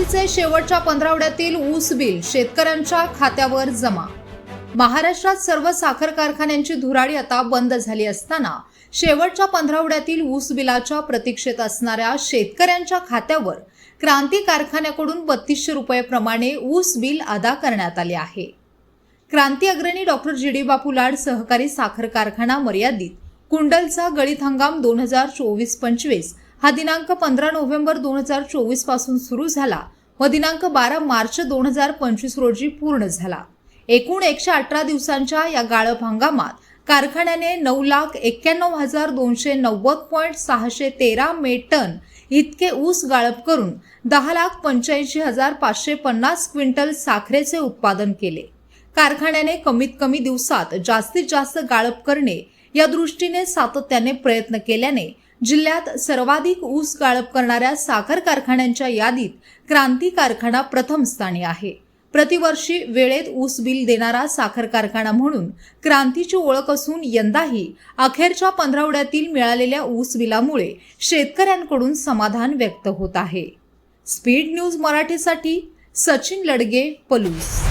क्रांतीचे शेवटच्या पंधरावड्यातील ऊस बिल शेतकऱ्यांच्या खात्यावर जमा. महाराष्ट्रात सर्व साखर कारखान्यांची धुराळी आता बंद झाली असताना शेवटच्या पंधरावड्यातील ऊस बिलाच्या प्रतीक्षेत असणाऱ्या शेतकऱ्यांच्या खात्यावर क्रांती कारखान्याकडून बत्तीसशे रुपये प्रमाणे ऊस बिल अदा करण्यात आले आहे. क्रांती अग्रणी डॉक्टर जी. डी. बापू लाड सहकारी साखर कारखाना मर्यादित कुंडलचा गळीत हंगाम दोन हजार चोवीस पंचवीस हा दिनांक पंधरा नोव्हेंबर दोन हजार चोवीसपासून सुरू झाला. व दिनांक बारा मार्च दोन हजार पंचवीस रोजी पूर्ण झाला. एकूण एकशे अठरा दिवसांच्या या गाळप हंगामात कारखान्याने नऊ लाख एक्क्याण्णव हजार दोनशे नव्वद पॉईंट सहाशे तेरा मेटन इतके ऊस गाळप करून दहा लाख पंच्याऐंशी हजार पाचशे पन्नास क्विंटल साखरेचे उत्पादन केले. कारखान्याने कमीत कमी दिवसात जास्तीत जास्त गाळप करणे या दृष्टीने सातत्याने प्रयत्न केल्याने जिल्ह्यात सर्वाधिक ऊस गाळप करणाऱ्या साखर कारखान्यांच्या यादीत क्रांती कारखाना प्रथम स्थानी आहे. प्रतिवर्षी वेळेत ऊस बिल देणारा साखर कारखाना म्हणून क्रांतीची ओळख असून यंदाही अखेरच्या पंधरवड्यातील मिळालेल्या ऊस बिलामुळे शेतकऱ्यांकडून समाधान व्यक्त होत आहे. स्पीड न्यूज मराठीसाठी सचिन लडगे पलूस.